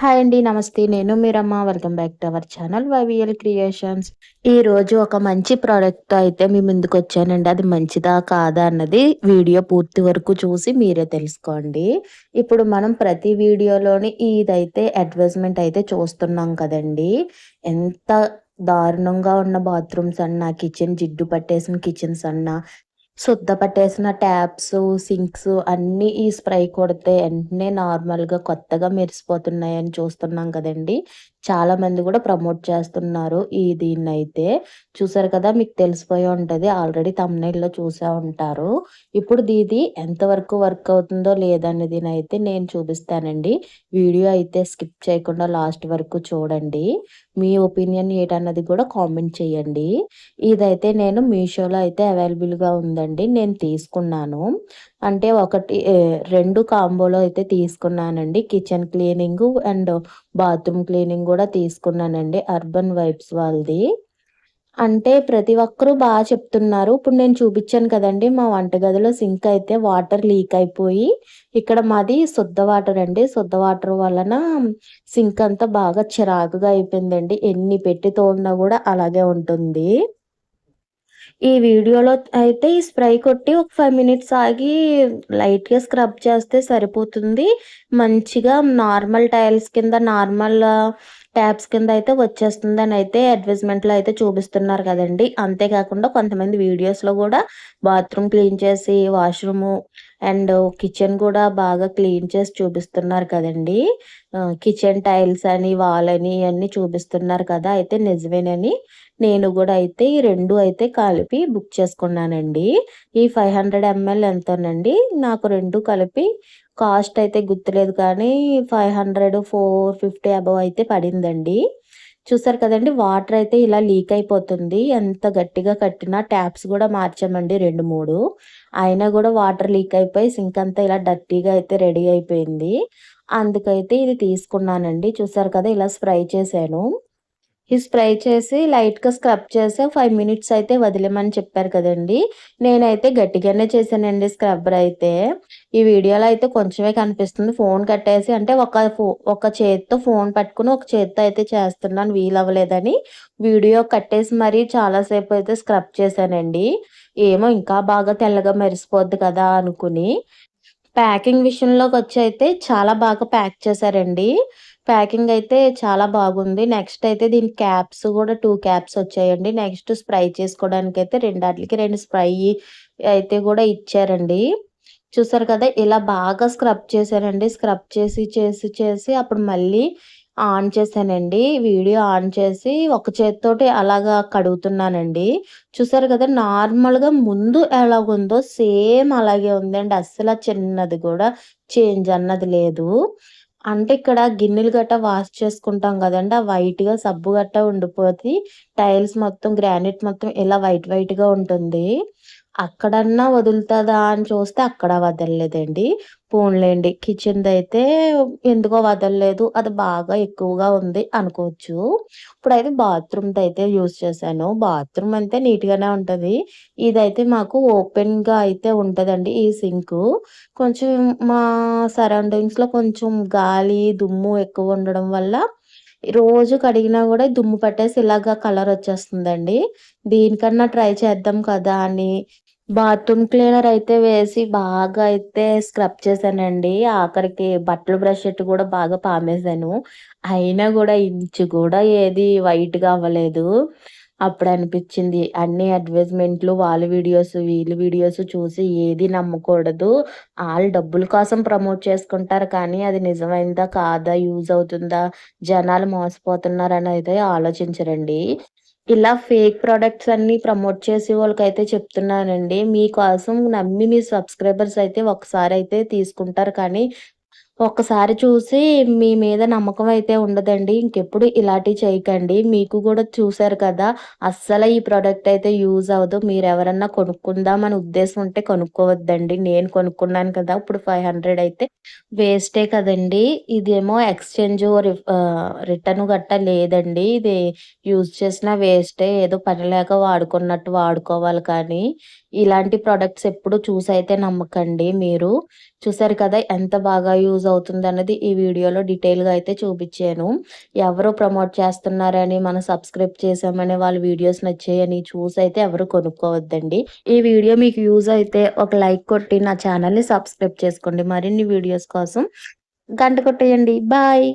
Hi అండి నమస్తే. నేను Meeramma welcome back to our channel VYL creations ఈ రోజు ఒక మంచి ప్రోడక్ట్ అయితే మీ ముందుకు వచ్చానండి. అది మంచిదా కాదా అన్నది వీడియో పూర్తి వరకు చూసి మీరే తెలుసుకోండి. ఇప్పుడు మనం ప్రతి వీడియోలోని ఇదైతే అడ్వర్టైజ్మెంట్ అయితే చూస్తున్నాం కదండి. ఎంత దారుణంగా ఉన్న బాత్రూమ్స్ అన్న కిచెన్ జిడ్డు పట్టేసిన కిచెన్స్ అన్న శుద్ధపట్టేసిన ట్యాప్స్ సింక్స్ అన్నీ ఈ స్ప్రే కొడితే వెంటనే నార్మల్గా కొత్తగా మెరిసిపోతున్నాయని చూస్తున్నాం కదండి. చాలా మంది కూడా ప్రమోట్ చేస్తున్నారు ఈ దీన్ని అయితే చూసారు కదా మీకు తెలిసిపోయి ఉంటుంది. ఆల్రెడీ తమ్నైల్లో చూసే ఉంటారు. ఇప్పుడు దీది ఎంతవరకు వర్క్ అవుతుందో లేదనేది అయితే నేను చూపిస్తానండి. వీడియో అయితే స్కిప్ చేయకుండా లాస్ట్ వరకు చూడండి. మీ ఒపీనియన్ ఏంటన్నది కూడా కామెంట్ చేయండి. ఇదైతే నేను మీషోలో అయితే అవైలబుల్గా ఉందండి. నేను తీసుకున్నాను. అంటే ఒకటి రెండు కాంబోలో అయితే తీసుకున్నానండి. Kitchen cleaning and bathroom cleaning కూడా తీసుకున్నానండి. అర్బన్ వైబ్స్ వాళ్ళది. అంటే ప్రతి ఒక్కరూ బాగా చెప్తున్నారు. ఇప్పుడు నేను చూపించాను కదండి మా వంటగదిలో సింక్ అయితే వాటర్ లీక్ అయిపోయి ఇక్కడ మాది శుద్ధ వాటర్ అండి. శుద్ధ వాటర్ వలన సింక్ అంతా బాగా చిరాకుగా అయిపోయిందండి. ఎన్ని పెట్టి తోడినా కూడా అలాగే ఉంటుంది. ఈ వీడియోలో అయితే ఈ స్ప్రే కొట్టి ఒక ఫైవ్ మినిట్స్ ఆగి లైట్గా స్క్రబ్ చేస్తే సరిపోతుంది. మంచిగా నార్మల్ టైల్స్ కింద నార్మల్ ట్యాబ్స్ కింద అయితే వచ్చేస్తుంది అని అయితే అడ్వర్టైజ్మెంట్లో అయితే చూపిస్తున్నారు కదండి. అంతేకాకుండా కొంతమంది వీడియోస్లో కూడా బాత్రూమ్ క్లీన్ చేసి వాష్రూము అండ్ కిచెన్ కూడా బాగా క్లీన్ చేసి చూపిస్తున్నారు కదండి. కిచెన్ టైల్స్ అని వాల్ అని అన్నీ చూపిస్తున్నారు కదా అయితే నిజమేనని నేను కూడా అయితే ఈ రెండు అయితే కలిపి బుక్ చేసుకున్నానండి. ఈ ఫైవ్ హండ్రెడ్ ఎంఎల్ ఎంతోనండి? నాకు రెండు కలిపి కాస్ట్ అయితే గుర్తులేదు కానీ five hundred four fifty above అయితే పడిందండి. చూసారు కదండి వాటర్ అయితే ఇలా లీక్ అయిపోతుంది. ఎంత గట్టిగా కట్టినా ట్యాప్స్ కూడా మార్చామండి రెండు మూడు. అయినా కూడా వాటర్ లీక్ అయిపోయి సింక్ అంతా ఇలా డర్టీగా అయితే రెడీ అయిపోయింది. అందుకైతే ఇది తీసుకున్నానండి. చూసారు కదా ఇలా స్ప్రై చేశాను. ఈ స్ప్రై చేసి లైట్గా స్క్రబ్ చేసి ఫైవ్ మినిట్స్ అయితే వదిలేమని చెప్పారు కదండి. నేనైతే గట్టిగానే చేశానండి స్క్రబ్బర్ అయితే. ఈ వీడియోలో అయితే కొంచెమే కనిపిస్తుంది. ఫోన్ కట్టేసి అంటే ఒక ఒక చేతితో ఫోన్ పట్టుకుని ఒక చేతితో అయితే చేస్తున్నాను వీలు అవ్వలేదని వీడియో కట్టేసి మరీ చాలాసేపు అయితే స్క్రబ్ చేశానండి. ఏమో ఇంకా బాగా తెల్లగా మెరిసిపోద్ది కదా అనుకుని. ప్యాకింగ్ విషయంలోకి వచ్చి అయితే చాలా బాగా ప్యాక్ చేశారండి. ప్యాకింగ్ అయితే చాలా బాగుంది. నెక్స్ట్ అయితే దీని క్యాప్స్ కూడా టూ క్యాప్స్ వచ్చాయండి. నెక్స్ట్ స్ప్రై చేసుకోవడానికి అయితే రెండాటికి రెండు స్ప్రై అయితే కూడా ఇచ్చారండి. చూసారు కదా ఇలా బాగా స్క్రబ్ చేశానండి స్క్రబ్ చేసి చేసి చేసి అప్పుడు మళ్ళీ ఆన్ చేశానండి. వీడియో ఆన్ చేసి ఒక చేతితోటి అలాగా కడుగుతున్నానండి. చూసారు కదా నార్మల్గా ముందు ఎలాగుందో సేమ్ అలాగే ఉందండి. అస్సలు చిన్నది కూడా చేంజ్ అన్నది లేదు. అంటే ఇక్కడ గిన్నెలు గట్ట వాష్ చేసుకుంటాం కదండి ఆ వైట్‌గా సబ్బు గట్ట ఉండిపోతే టైల్స్ మొత్తం గ్రానైట్ మొత్తం ఇలా వైట్ వైట్‌గా ఉంటుంది. అక్కడన్నా వదులుతుందా అని చూస్తే అక్కడ వదలలేదండి. పోన్లేండి కిచెన్ది అయితే ఎందుకో వదలలేదు. అది బాగా ఎక్కువగా ఉంది అనుకోవచ్చు. ఇప్పుడైతే బాత్రూమ్‌దయితే యూజ్ చేశాను. బాత్రూమ్ అంతే నీట్‌గానే ఉంటుంది ఇదైతే మాకు ఓపెన్‌గా అయితే ఉంటుందండి ఈ సింక్ కొంచెం మా సరౌండింగ్స్‌లో కొంచెం గాలి, దుమ్ము ఎక్కువ ఉండడం వల్ల రోజు కడిగినా కూడా దుమ్ము పట్టేసి ఇలాగా కలర్ వచ్చేస్తుందండి. దీనికన్నా ట్రై చేద్దాం కదా అని బాత్రూమ్ క్లీనర్ అయితే వేసి బాగా అయితే స్క్రబ్ చేశానండి. ఆఖరికి బట్టలు బ్రష్ కూడా బాగా పామేశాను. అయినా కూడా ఇంచు కూడా ఏది వైట్‌గా అవ్వలేదు. అప్పుడు అనిపించింది అన్ని అడ్వర్టైజ్మెంట్‌లు వాళ్ళ వీడియోస్, వీళ్ళ వీడియోస్ చూసి ఏది నమ్మకూడదు. వాళ్ళు డబ్బుల కోసం ప్రమోట్ చేసుకుంటారు కానీ అది నిజమైందా? కాదా? యూజ్ అవుతుందా? జనాలు మోసపోతున్నారని అయితే ఆలోచించరండి. ఇలా ఫేక్ ప్రొడక్ట్స్ అన్నీ ప్రమోట్ చేసే వాళ్ళకైతే చెప్తున్నానండి. మీకోసం నమ్మి మీ సబ్స్క్రైబర్స్ అయితే ఒకసారి అయితే తీసుకుంటారు కానీ ఒక్కసారి చూసి మీ మీద నమ్మకం అయితే ఉండదండి. ఇంకెప్పుడు ఇలాంటివి చేయకండి. మీకు కూడా చూశారు కదా! అస్సలు ఈ ప్రోడక్ట్ అయితే యూజ్ అవ్వదు. మీరు ఎవరన్నా కొనుక్కుందామని ఉద్దేశం ఉంటే కొనుక్కోవద్దండి. నేను కొనుక్కున్నాను కదా! ఇప్పుడు హండ్రెడ్ అయితే వేస్టే కదండీ! ఇదేమో ఎక్స్‌చేంజ్ రిటర్న్ గట్టా లేదండి. ఇది యూజ్ చేసినా వేస్టే. ఏదో పని లేక వాడుకున్నట్టు వాడుకోవాలి కానీ, ఇలాంటి ప్రోడక్ట్స్ ఎప్పుడు చూసైతే నమ్మకండి మీరు. చూసారు కదా! ఎంత బాగా యూజ్ యూజ్ అవుతుంది అన్నది ఈ వీడియోలో డీటెయిల్‌గా అయితే చూపించాను ఎవరు ప్రమోట్ చేస్తున్నారని, మనం సబ్స్క్రైబ్ చేసామని వాళ్ళ వీడియోస్ నచ్చాయని అయితే ఎవరు కొనుక్కోవద్దండి. ఈ వీడియో మీకు యూజ్ అయితే ఒక లైక్ కొట్టి నా ఛానల్‌ని సబ్స్క్రైబ్ చేసుకోండి. మరిన్ని వీడియోస్ కోసం గంట కొట్టేయండి. బాయ్.